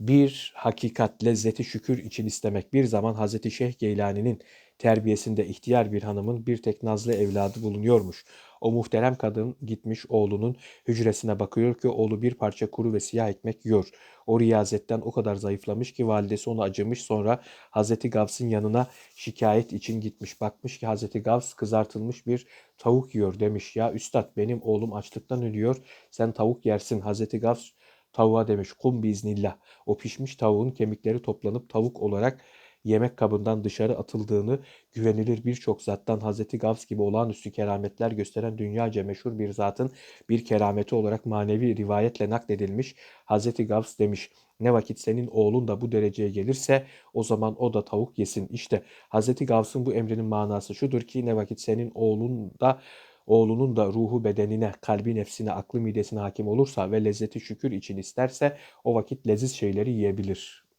Bir hakikat, lezzeti şükür için istemek. Bir zaman Hazreti Şeyh Geylani'nin terbiyesinde ihtiyar bir hanımın bir tek nazlı evladı bulunuyormuş. O muhterem kadın gitmiş oğlunun hücresine bakıyor ki oğlu bir parça kuru ve siyah ekmek yiyor. O riyazetten o kadar zayıflamış ki validesi ona acımış sonra Hazreti Gavs'ın yanına şikayet için gitmiş. Bakmış ki Hazreti Gavs kızartılmış bir tavuk yiyor demiş. Ya üstad benim oğlum açlıktan ölüyor sen tavuk yersin. Hazreti Gavs tavuğa demiş kum biiznillah. O pişmiş tavuğun kemikleri toplanıp tavuk olarak yemek kabından dışarı atıldığını güvenilir birçok zattan Hazreti Gavs gibi olağanüstü kerametler gösteren dünyaca meşhur bir zatın bir kerameti olarak manevi rivayetle nakledilmiş. Hazreti Gavs demiş ne vakit senin oğlun da bu dereceye gelirse o zaman o da tavuk yesin. İşte Hazreti Gavs'ın bu emrinin manası şudur ki ne vakit senin oğlun da oğlunun da ruhu bedenine, kalbi nefsine, aklı midesine hakim olursa ve lezzeti şükür için isterse o vakit leziz şeyleri yiyebilir.